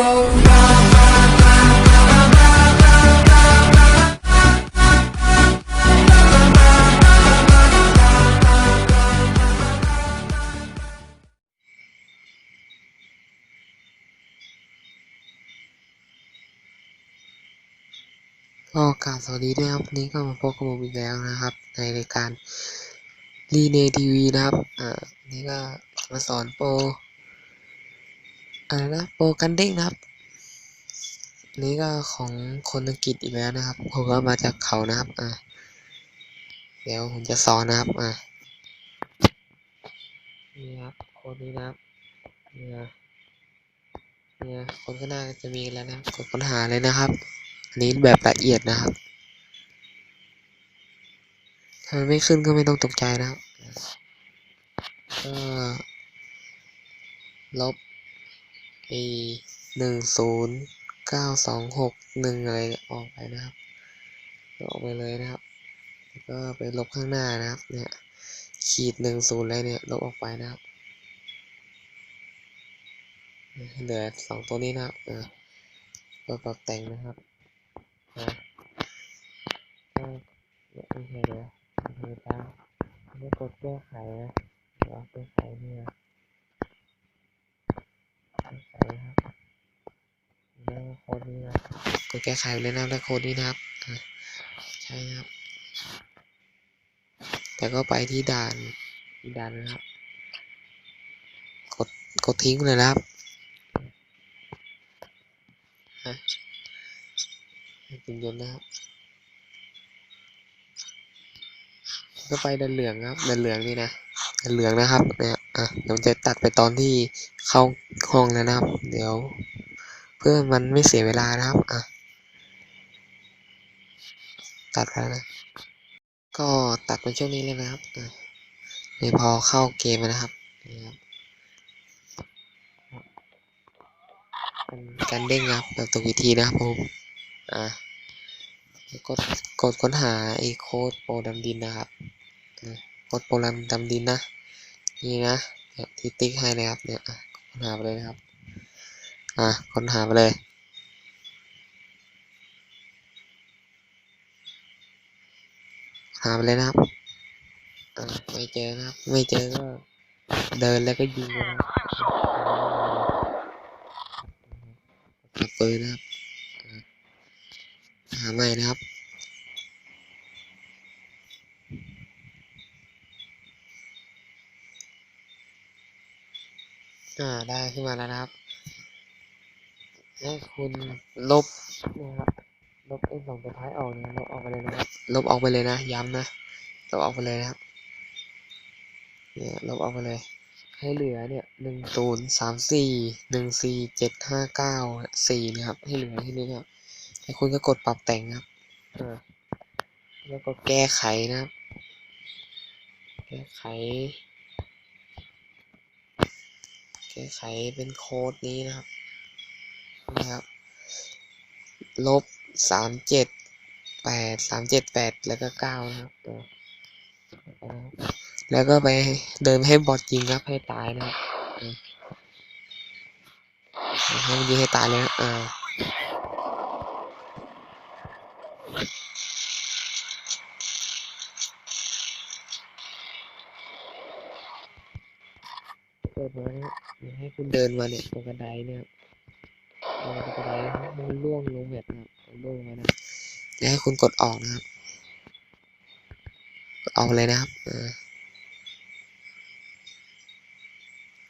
ก็กราบสวัสดีด้วยครับวันนี้ก็มาพบกับผมอีกแล้วนะครับ ในรายการรีเนทีวีนะครับ อ่านนี้ก็มาสอนโปร อะไรนะโปรกันเด้งนะครับนนี้ก็ของคนอังกฤษอีกแล้วนะครับผมก็มาจากเขานะครับอ่าเดี๋ยวผมจะสอนนะครับอ่านี่ครับค้ดนี้นะครับเนี่ยเนี่ยคนก็น่าจะมีแล้วนะครับกดค้นหาเลยนะครับ อันนี้แบบละเอียดนะครับถ้ามันไม่ขึ้นก็ไม่ต้องตกใจนะครับก็ลบ ไอหนึ่งศูนย์เก้าสองหกหนึ่งอะไรเนี่ยออกไปนะครับ ออกไปเลยนะครับ แล้วก็ไปลบข้างหน้านะครับ เนี่ยขีดหนึ่งศูนย์อะไรเนี่ยลบออกไปนะครับ เหลือสองตัวนี้นะครับเออก็ปรับแต่งนะครับนะก็เนี่ยโอเคเลยโอเคตามไม่กดแก้ไขนะเดี๋ยวแก้ไขเนี่ยแก้ไขนะครับแล้วโค้ดนี้นะ กดแก้ไขเลยนะแล้วโค้ดนี้นะครับใช่ครับ แต่ก็ไปที่ด่านด่านนะครับ กดกดทิ้งเลยนะครับฮะเป็นยนนะครับก็ไปดันเหลืองครับดันเหลืองนี่นะดันเหลืองนะครับเนี่ยอะเดี๋ยวจะตัดไปตอนที่เข้าห้องแล้วนะครับ เดี๋ยว เพื่อมันไม่เสียเวลานะครับอะ ตัดไปแล้วนะ ก็ตัดมาช่วงนี้เลยนะครับนี่พอเข้าเกมนะครับนี่ครับเป็นการเด้งครับแบบถูกวิธีนะครับผมอะกดกดค้นหาไอ้โค้ดโปรดำดินนะครับกดโปรแกรมดำดินนะนี่นะเนี่ยที่ติ๊กให้นะครับเนี่ยค้นหาไปเลยนะครับ อะค้นหาไปเลย หาไปเลยนะครับไม่เจอครับ ไม่เจอก็ เดินแล้วก็ยิงนะครับปืนนะครับ หาใหม่นะครับ อ่าได้ขึ้นมาแล้วนะครับ ให้คุณลบนะครับ ลบไอ้สองตัวท้ายออกนะลบออกไปเลย ลบออกไปเลยนะ ย้ำนะ ลบออกไปเลยนะเนี่ยลบออกไปเลย ให้เหลือเนี่ยหนึ่งศูนย์สามสี่หนึ่งสี่เจ็ดห้าเก้าสี่นะครับ ให้เหลือที่นี้ครับให้คุณก็กดปรับแต่งครับแล้วก็แก้ไขนะครับ แก้ไข แก้ไขเป็นโค้ดนี้นะครับนะครับ ลบสามเจ็ด แปดสามเจ็ดแปดแล้วก็เก้านะครับแล้วก็ไปเดินให้บอทยิงครับให้ตายนะครับให้มันยิงให้ตายเลยนะอ่าเปิดมาเนี่ยให้คุณเดินมาเนี่ยตรงกระไดเนี่ยตรงกระไดมันล่วงลงแบบนะรับล่วงมานะ แล้วให้คุณกดออกนะครับกดออกเลยนะครับ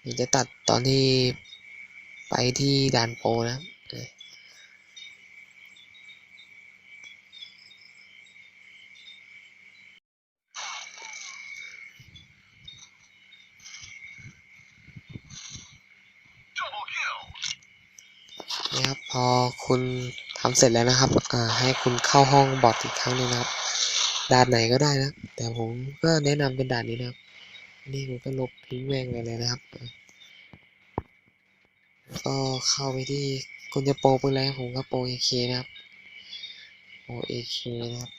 เดี๋ยวจะตัดตอนที่ไปที่ด่านโปนะครับนี่ครับพอคุณ ทำเสร็จแล้วนะครับอ่าให้คุณเข้าห้องบอทอีกครั้งหนึงนะครับด่านไหนก็ได้นะ แต่ผมก็แนะนำเป็นด่านนี้นะครับ นี่ผมก็ลบทิ้งแม่งไปเลยนะครับ ก็เข้าไปที่คุณจะโปรปืนอะไรผมก็โปร AK นะครับโปร AK นะครับ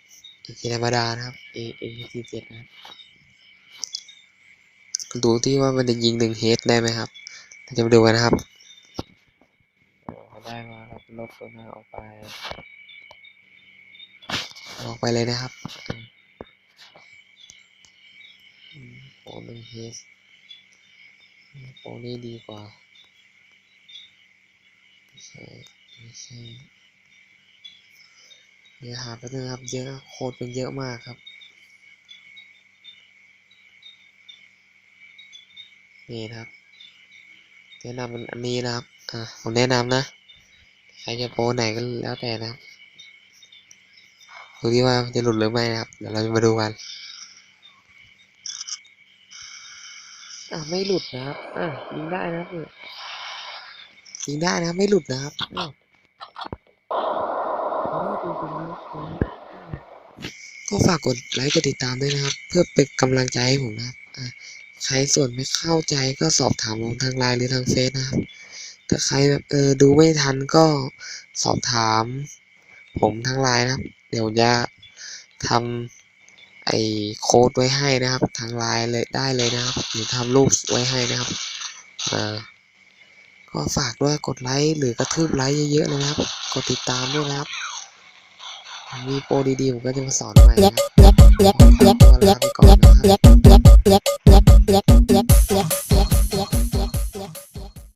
AK ธรรมดานะครับ A AK47 นะครับดูที่ว่ามันจะยิงหนึ่งเฮดได้ไหมครับ เราจะมาดูกันนะครับได้ ได้มาครับ ลบตัวหน้าออกไป ออกไปเลยนะครับอืมอืมโปรหนึ่งเฮสโปรนี้ดีกว่าไม่ใช่ไม่ใช่เนื้อหาไปบนึงครับ เยอะโคตรเป็นเยอะมากครับ นี่นะครับแนะนำมันอันนี้นะครับ อ่าผมแนะนำนะ ใครจะโปรไหนก็แล้วแต่นะครับดูที่ว่าจะหลุดหรือไม่นะครับ เดี๋ยวเราจะมาดูกันอะไม่หลุดนะครับอะยิงได้นะครับยิงได้นะไม่หลุดนะครับก็ฝากกดไลค์กดติดตามด้วยนะครับ เพื่อเป็นกำลังใจให้ผมนะครับใครส่วนไม่เข้าใจก็สอบถามผมทางไลน์หรือทางเฟซนะครับ ถ้าใครแบบเออดูไม่ทันก็สอบถาม ผมทางไลน์นะครับ เดี๋ยวจะทำไอ้โค้ดไว้ให้นะครับ ทางไลน์เลยได้เลยนะครับหรือทำรูปไว้ให้นะครับเออก็ฝากด้วยกดไลค์หรือกระทืบไลค์เยอะๆเลยนะครับ กดติดตามด้วยนะครับ มีโปรดีๆผมก็จะมาสอนใหม่นะครับขอตัวลาไปก่อนนะครับ